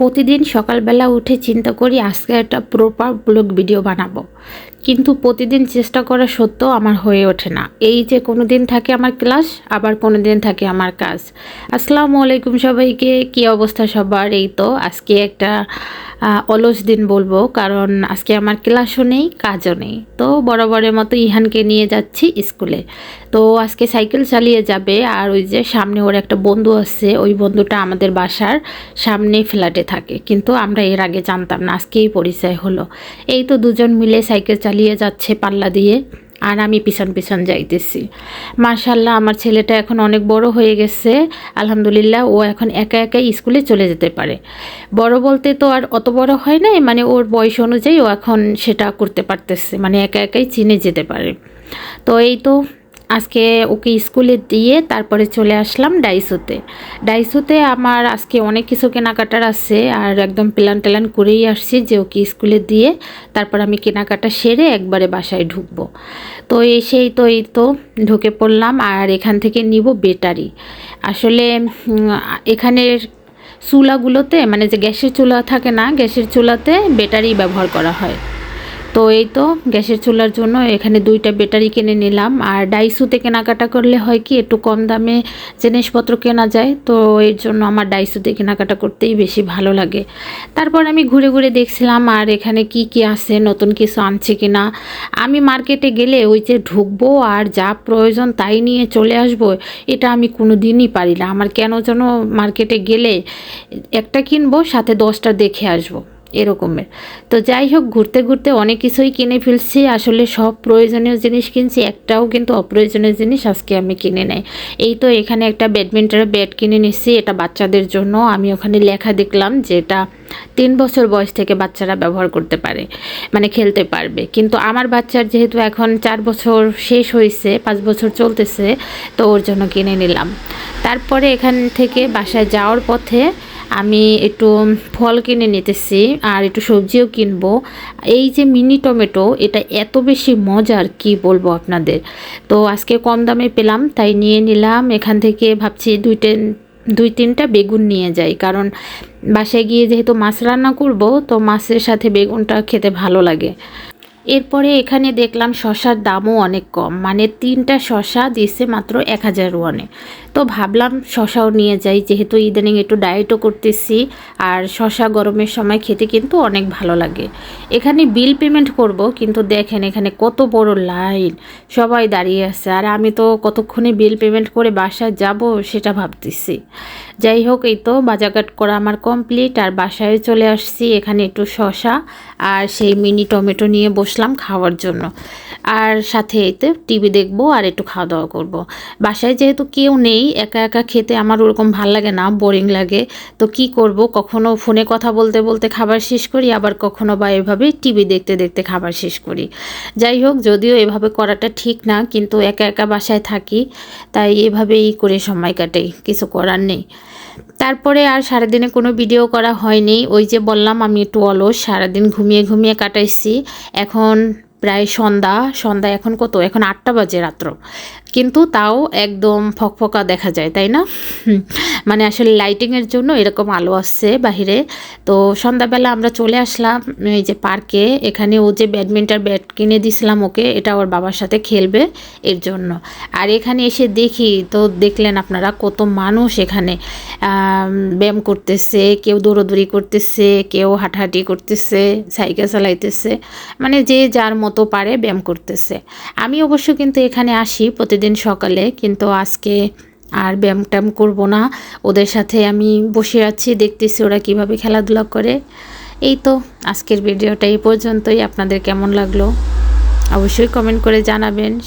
প্রতিদিন সকালবেলা উঠে চিন্তা করি, আজকে একটা প্রপার ব্লগ ভিডিও বানাবো। কিন্তু প্রতিদিন চেষ্টা করা সত্ত্বেও আমার হয়ে ওঠে না। এই যে কোনো দিন থাকে আমার ক্লাস, আবার কোনো দিন থাকে আমার কাজ। আসসালামু আলাইকুম সবাইকে, কী অবস্থা সবার? এই তো, আজকে একটা অলস দিন বলব, কারণ আজকে আমার ক্লাসও নেই, কাজও নেই। তো বরাবরের মতো ইহানকে নিয়ে যাচ্ছি স্কুলে। তো আজকে সাইকেল চালিয়ে যাবে, আর ওই যে সামনে ওর একটা বন্ধু আছে, ওই বন্ধুটা আমাদের বাসার সামনে ফ্ল্যাটে থাকে। কিন্তু আমরা এর আগে জানতাম না, আজকেই পরিচয় হলো। এই তো দুজন মিলে সাইকেল চালিয়ে যাচ্ছে পাল্লা দিয়ে। আর আমি পিছন পিছন যাইতেছি। মার্শাল্লাহ আমার ছেলেটা এখন অনেক বড় হয়ে গেছে। আলহামদুলিল্লাহ, ও এখন একা একাই স্কুলে চলে যেতে পারে। বড় বলতে তো আর অত বড় হয় নাই মানে ওর বয়স অনুযায়ী ও এখন সেটা করতে পারতেছে মানে একা একাই চিনে যেতে পারে। তো এই তো আজকে ওকে স্কুলে দিয়ে তারপরে চলে আসলাম ডাইসোতে। ডাইসোতে আমার আজকে অনেক কিছু কেনাকাটার আছে আর একদম প্ল্যান ট্যালান করেই আসছি যে ওকে স্কুলে দিয়ে তারপর আমি কেনাকাটা সেরে একবারে বাসায় ঢুকবো। তো এসেই তো, এই তো ঢুকে পড়লাম আর এখান থেকে নিব বেটারি আসলে এখানের চুলাগুলোতে মানে যে গ্যাসের চুলা থাকে না, গ্যাসের চুলাতে ব্যাটারি ব্যবহার করা হয়। তো এই তো গ্যাসের চুলার জন্য এখানে দুইটা ব্যাটারি কিনে নিলাম। আর ডাইসুতে কেনাকাটা করলে হয় কি, একটু কম দামে জিনিসপত্র কেনা যায়, তো এর জন্য আমার ডাইসুতে কেনাকাটা করতেই বেশি ভালো লাগে। তারপর আমি ঘুরে ঘুরে দেখছিলাম, আর এখানে কি কি আছে, নতুন কিছু আনছে কিনা। আমি মার্কেটে গেলে ওই যে ঢুকবো আর যা প্রয়োজন তাই নিয়ে চলে আসব, এটা আমি কোনো দিনই পারি না। আমার কেন যেন মার্কেটে গেলে একটা কিনবো, সাথে দশটা দেখে আসব। এরকমের। তো যাই হোক, ঘুরতে ঘুরতে অনেক কিছুই কিনে ফেলছি। আসলে সব প্রয়োজনীয় জিনিস কিনছি, একটাও কিন্তু অপ্রয়োজনীয় জিনিস আজকে আমি কিনে নেই। এই তো এখানে একটা ব্যাডমিন্টনের ব্যাট কিনে নিচ্ছি, এটা বাচ্চাদের জন্য। আমি ওখানে লেখা দেখলাম যে এটা তিন বছর বয়স থেকে বাচ্চারা ব্যবহার করতে পারে মানে খেলতে পারবে। কিন্তু আমার বাচ্চার যেহেতু এখন চার বছর শেষ হয়েছে, পাঁচ বছর চলতেছে, তো ওর জন্য কিনে নিলাম। তারপরে এখান থেকে বাসায় যাওয়ার পথে আমি একটু ফল কিনে নিতেছি আর একটু সবজিও কিনবো। এই যে মিনি টমেটো এটা এত বেশি মজার, কি বলব আপনাদের? তো আজকে কম দামে পেলাম, তাই নিয়ে নিলাম। এখান থেকে ভাবছি দুইটা দুই তিনটা বেগুন নিয়ে যাই। কারণ বাসায় গিয়ে যেহেতু মাছ রান্না করব, তো মাছের সাথে বেগুনটা খেতে ভালো লাগে। এরপরে এখানে দেখলাম শশার দামও অনেক কম মানে তিনটা শশা দিছে মাত্র এক হাজার ওয়ানে। তো ভাবলাম শশাও নিয়ে যাই, যেহেতু ইদানিং একটু ডায়েটও করতেছি, আর শশা গরমের সময় খেতে কিন্তু অনেক ভালো লাগে। এখানে বিল পেমেন্ট করব, কিন্তু দেখেন এখানে কত বড় লাইন সবাই দাঁড়িয়ে আছে, আর আমি তো কতক্ষণে বিল পেমেন্ট করে বাসায় যাব সেটা ভাবতেছি। যাই হোক, এই তো বাজারঘাট করা আমার কমপ্লিট আর বাসায় চলে আসছি এখানে একটু শশা, আর সেই মিনি টমেটো নিয়ে বসলাম। খাওয়ার জন্য। আর সাথে এতে টিভি দেখব আর একটু খাওয়া দাওয়া করব। বাসায় যেহেতু কেউ নেই, একা একা খেতে আমার ওরকম ভালো লাগে না, বোরিং লাগে। তো কি করব? কখনো ফোনে কথা বলতে বলতে খাবার শেষ করি, আবার কখনো বা এভাবে টিভি দেখতে দেখতে খাবার শেষ করি। যাই হোক, যদিও এভাবে করাটা ঠিক না, কিন্তু একা একা বাসায় থাকি, তাই এভাবেই করে সময় কাটাই, কিছু করার নেই। তারপরে আর সারাদিনে কোনো ভিডিও করা হয়নি। ওই যে বললাম, আমি একটু অলস, সারাদিন ঘুমিয়ে ঘুমিয়ে কাটাইছি। এখন প্রায় সন্ধ্যা সন্ধ্যা এখন কত? এখন আটটা বাজে রাত্র। কিন্তু তাও একদম ফকফকা দেখা যায়, তাই না? মানে আসলে লাইটিংয়ের জন্য এরকম আলো আসছে বাহিরে। তো সন্ধ্যাবেলা আমরা চলে আসলাম, এই যে পার্কে এখানে ও যে ব্যাডমিন্টন ব্যাট কিনে দিছিলাম ওকে, এটা ওর বাবার সাথে খেলবে এর জন্য। আর এখানে এসে দেখি, তো দেখলেন আপনারা কত মানুষ এখানে। ব্যায়াম করতেছে, কেউ দৌড়োদৌড়ি করতেছে, কেউ হাঁটাহাঁটি করতেছে, সাইকেল চালাইতেছে। মানে যে যার মতো পারে ব্যায়াম করতেছে। আমি অবশ্য কিন্তু এখানে আসি প্রতিদিন সকালে, কিন্তু আজকে আর ব্যায়াম ট্যাম করব না। ওদের সাথে আমি বসে আছি, দেখতেছি ওরা কীভাবে খেলাধুলা করে। এই তো, আজকের ভিডিওটা এই পর্যন্তই। আপনাদের কেমন লাগল? অবশ্যই কমেন্ট করে জানাবেন।